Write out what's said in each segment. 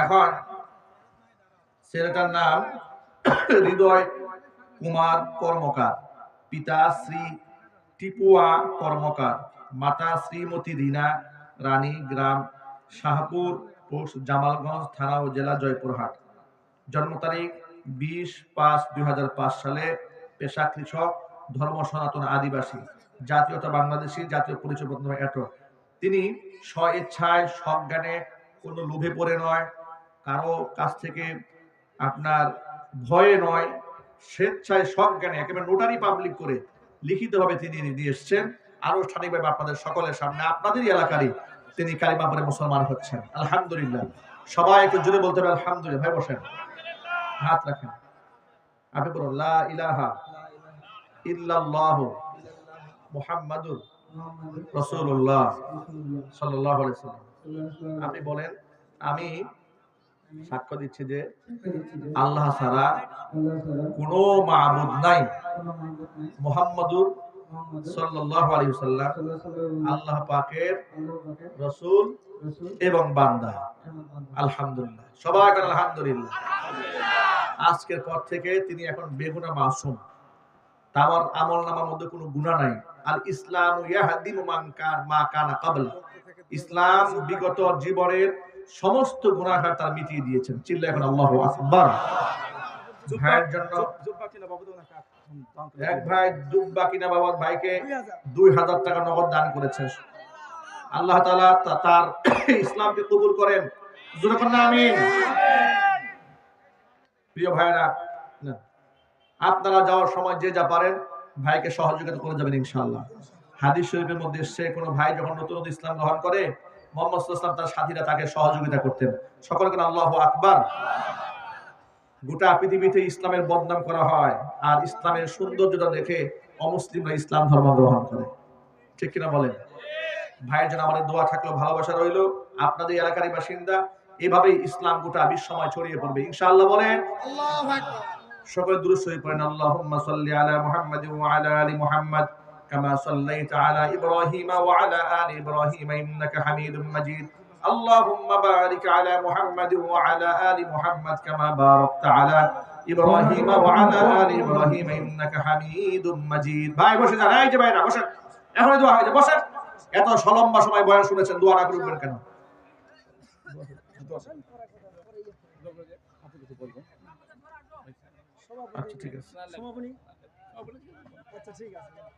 এখন ছেলেটার নাম হৃদয় কুমার কর্মকার, পিতা শ্রী টিপুয়া কর্মকার, মাতা শ্রীমতী রীনা রানী গ্রাম শাহপুর পোস্ট জামালগঞ্জ থানা ও জেলা জয়পুরহাট। জন্ম তারিখ বিশ পাঁচ দুই সালে পেশা কৃষক, ধর্ম সনাতন আদিবাসী, জাতীয়তা বাংলাদেশী, জাতীয় পরিচয়পত্র এত তিনি স্ব ইচ্ছায় সজ্ঞানে কোনো লোভে পড়ে নয়। কারও কাছ থেকে আপনার ভয়ে নয়, স্বেচ্ছায় সজ্ঞানে একেবারে নোটারি পাবলিক করে লিখিতভাবে তিনি নিয়ে এসছেন। আনুষ্ঠানিকভাবে আপনাদের সকলের সামনে, আপনাদেরই এলাকারই তিনি কালিমা পরে মুসলমান হচ্ছেন। আলহামদুলিল্লাহ। সবাই একটু জুড়ে বলতে হবে আলহামদুলিল্লাহ। ভাই বসেন। হাত রাখেন। আপনি বলুন, লা ইলাহা ইল্লাল্লাহ মুহাম্মাদুর রাসূলুল্লাহ সাল্লাল্লাহু আপনি বলেন, আমি সাক্ষ্য দিচ্ছি যে আল্লাহ ছাড়া কোনো মাবুদ নাই। মুহাম্মাদুর সাল্লাল্লাহু আলাইহি সাল্লাম আল্লাহ পাকের রাসূল এবং বান্দা। আলহামদুলিল্লাহ। সবাই আলহামদুলিল্লাহ। আজকের পর থেকে তিনি এখন বেগুনা মাসুম। তার আমল নামার মধ্যে কোনো গুনাহ নাই। আল ইসলাম ইয়াহদিমু মান মা কানা ক্বাবলা ইসলাম বিগত জীবনের সমস্ত গুনাহগার তার মিটিয়ে দিয়েছেন। চিল্লা এখন আল্লাহু আকবার। ভাইয়ের জন্য এক ভাই দুব্বা কিনা বাবার ভাইকে দুই হাজার। টাকা নগদ দান করেছেন। আল্লাহ তাআলা তা- তার ইসলামকে কবুল করেন। আমিন। প্রিয় ভাইরা আপনারা যাওয়ার সময় যে যা পারেন ভাইকে সহযোগিতা করে যাবেন ইনশাআল্লাহ। হাদিস শরীফের মধ্যে এসছে কোনো ভাই যখন নতুন নতুন ইসলাম গ্রহণ করে মোহাম্মদ তার সাথীরা তাকে সহযোগিতা করতেন। সকলকে আল্লাহ আকবার। গোটা পৃথিবীতে ইসলামের বদনাম করা হয় আর ইসলামের সৌন্দর্যতা দেখে অমুসলিমরা ইসলাম ধর্ম গ্রহণ করে। ঠিক কিনা বলেন? ভাইয়ের জন্য আমাদের দোয়া থাকল ভালোবাসা রইল। আপনাদের এলাকারই বাসিন্দা এভাবেই ইসলাম গোটা বিশ্বময় ছড়িয়ে পড়বে। ইনশাআল্লাহ বলেন সকল দুরূদ শরীফ পড়েন আল্লাহ সাল্লি আলা মুহাম্মাদ ওয়া আলা আলি মুহাম্মাদ। কামা সাল্লাইতা আলা ইব্রাহিম ওয়া আলা আলি ইব্রাহিম ইন্নাকা হামিদুম মাজিদ اللهم بارك على محمد وعلى آل محمد كما باركت على إبراهيم وعلى آل إبراهيم إنك حميد مجيد ভাই বসে যান এই যে ভাইরা বসেন এখনই দোয়া হয়ে যায় বসেন এত সলম্বা সময় বয়ান শুনেছেন দোয়া না করবেন কেন আচ্ছা ঠিক আছে আচ্ছা ঠিক আছে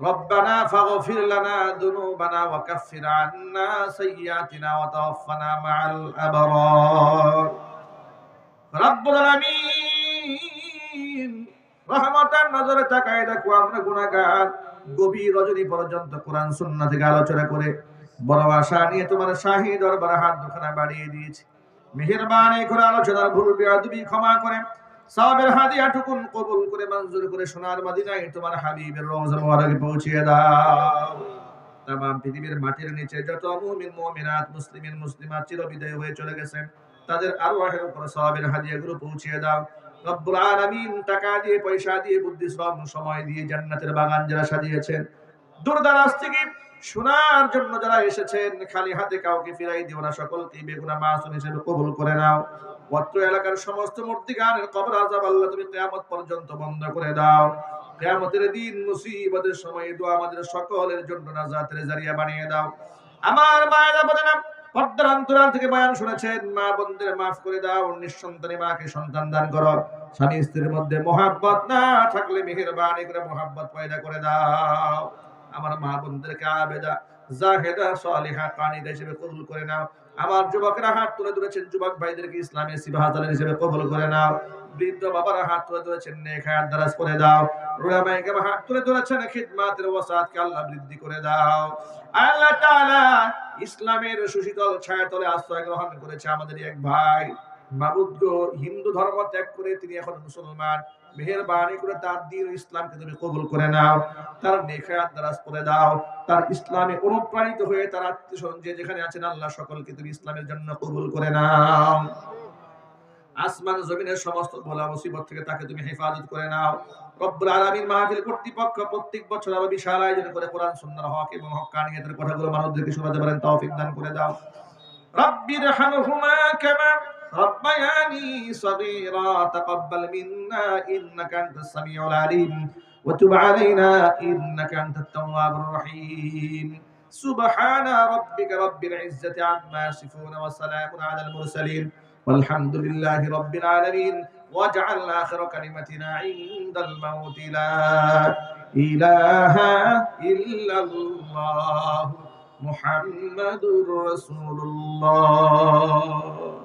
ربنا فاغفر لنا ذنوبنا وكفر عنا سيئاتنا وتوفنا مع الأبرار রব্বুল আলামিন রহমতের নজরে তাকায় দেখো আমরা গুনাহগার গভীর রজনী পর্যন্ত কোরআন সুন্নাহ থেকে আলোচনা করে বড় আশা নিয়ে তোমার শাহী দরবারে হাত দুখানা বাড়িয়ে দিয়েছি মেহেরবানি করে আলোচনার ভুল বেয়াদবি ক্ষমা করে সাহাবের হাদিয়া টুকুন কবুল করে মঞ্জুর করে সোনার মদিনায় তোমার হাবিবের রওজা মুবারকে পৌঁছিয়ে দাও। তাম পৃথিবীর মাটির নিচে যত মুমিন, মুমিনাত, মুসলিমিন, মুসলিমাত চিরবিদায় হয়ে চলে গেছেন, তাদের আরওয়াহের উপর সওয়াবের হাদিয়াগুলো পৌঁছিয়ে দাও। রব্বুল আলামিন টাকা দিয়ে, পয়সা দিয়ে, বুদ্ধি, শ্রম, সময় দিয়ে জান্নাতের বাগান যারা সাজিয়েছেন দূরদারাজ থেকে শোনার জন্য যারা এসেছেন, খালি হাতে কাউকে ফিরাই দিও না সকলকে বেগুনা মাসুম হিসেবে কবুল করে নাও। অত্র এলাকার সমস্ত মূর্তিগানের কবর আজাব আল্লাহ তুমি কিয়ামত পর্যন্ত বন্ধ করে দাও। কিয়ামতের দিন মুসিবতের সময় দোয়া আমাদের সকলের জন্য নাজাতের জারিয়া বানিয়ে দাও। আমার মায়েরা বলে না পর্দার অন্তরাল থেকে বয়ান শুনেছেন, মা বোনদের মাফ করে দাও, নিঃসন্তানী মাকে সন্তান দান করো। স্বামী স্ত্রীর মধ্যে মহাব্বত না থাকলে মেহেরবানি করে মহাব্বত পয়দা করে দাও। আমার মা বোনদেরকে আবেদা, জাহেদা, সালিহা, কানিদা হিসেবে কবুল করে নাও। আমার যুবকরা হাত তুলে ধরেছেন, যুবক ভাইদেরকে ইসলামের সিবাহাতালের হিসেবে কবুল করে নাও। বৃদ্ধ বাবারা হাত তুলে ধরেছেন, নেক হায়াত দারাজ করে দাও। হাত তুলে ধরেছেন আল্লাহ বৃদ্ধি করে দাও। আল্লাহ তাআলা ইসলামের সুশীতল ছায়াতলে আশ্রয় গ্রহণ করেছে আমাদের এক ভাই। হিন্দু ধর্ম ত্যাগ করে তিনি এখন মুসলমান। মেহেরবানি করে তার দিন ইসলামকে তুমি কবুল করে নাও। তার নেখায়াত দ্বারাজ করে দাও। তার ইসলামে অনুপ্রাণিত হয়ে তার আত্মীয় যে যেখানে আছেন, আল্লাহ সকলকে তুমি ইসলামের জন্য কবুল করে নাও। আসমান জমিনের সমস্ত ভোলা মুসিবত থেকে তাকে তুমি হেফাজত করে নাও। রব্বুল আলামিন মাহফিল কর্তৃপক্ষ প্রত্যেক বছর আরও বিশাল আয়োজন করে কোরআন সুন্নাহর হক এবং হক্কানিয়তের কথাগুলো মানুষদেরকে শোনাতে পারেন। তৌফিক দান করে দাও। রব্বির হামহুমা কামা ربياني صغيرا تقبل منا إنك أنت السميع العليم. وتب علينا إنك أنت التواب الرحيم. سبحان ربك رب العزة عما يصفون وسلام على المرسلين. والحمد لله رب العالمين. واجعل آخر كلمتنا عند الموت. لا إله إلا الله. محمد رسول الله.